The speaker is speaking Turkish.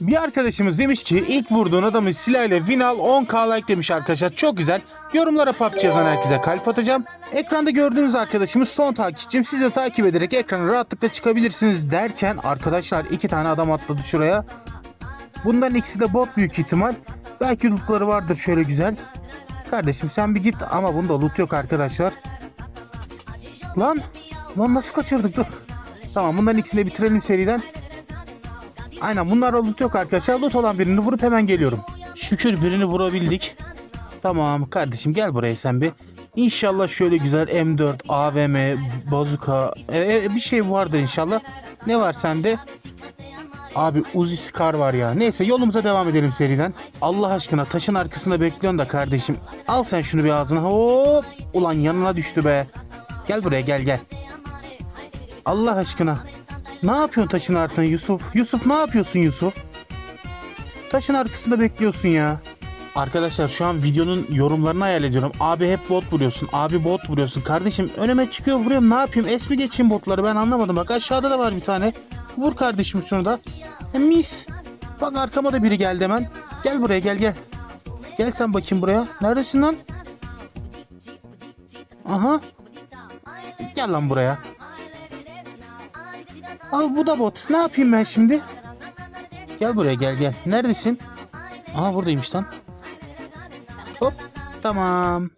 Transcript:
Bir arkadaşımız demiş ki ilk vurduğun adamı silahıyla win al 10k like demiş arkadaşlar. Çok güzel. Yorumlara PUBG yazan herkese kalp atacağım. Ekranda gördüğünüz arkadaşımız son takipçim. Siz de takip ederek ekrana rahatlıkla çıkabilirsiniz derken arkadaşlar iki tane adam atladı şuraya. Bunların ikisi de bot büyük ihtimal. Belki lootları vardır şöyle güzel. Kardeşim sen bir git ama bunda loot yok arkadaşlar. Lan, lan nasıl kaçırdık dur. Tamam bunların ikisini de bitirelim seriden. Aynen bunlarda loot yok arkadaşlar. Loot olan birini vurup hemen geliyorum. Şükür birini vurabildik. Tamam kardeşim gel buraya sen bir. İnşallah şöyle güzel M4, AVM, bazuka e, e, bir şey vardır inşallah. Ne var sende? Abi Uzi Scar var ya. Neyse yolumuza devam edelim seriden. Allah aşkına taşın arkasında bekliyorsun da kardeşim. Al sen şunu bir ağzına. Hop. Ulan yanına düştü be. Gel buraya gel gel. Allah aşkına. Ne yapıyorsun taşın arkasında Yusuf? Yusuf ne yapıyorsun Yusuf? Taşın arkasında bekliyorsun ya. Arkadaşlar şu an videonun yorumlarını hayal ediyorum. Abi hep bot vuruyorsun. Abi bot vuruyorsun. Kardeşim önüme çıkıyor vuruyorum. Ne yapayım? Es mi geçeyim botları? Ben anlamadım. Bak aşağıda da var bir tane. Vur kardeşim şunu da. E, mis. Bak arkama da biri geldi hemen. Gel buraya gel gel. Gel sen bakayım buraya. Neredesin lan? Aha. Gel lan buraya. Al bu da bot. Ne yapayım ben şimdi? Gel buraya gel gel. Neredesin? Aha buradaymış lan. Hop. Tamam.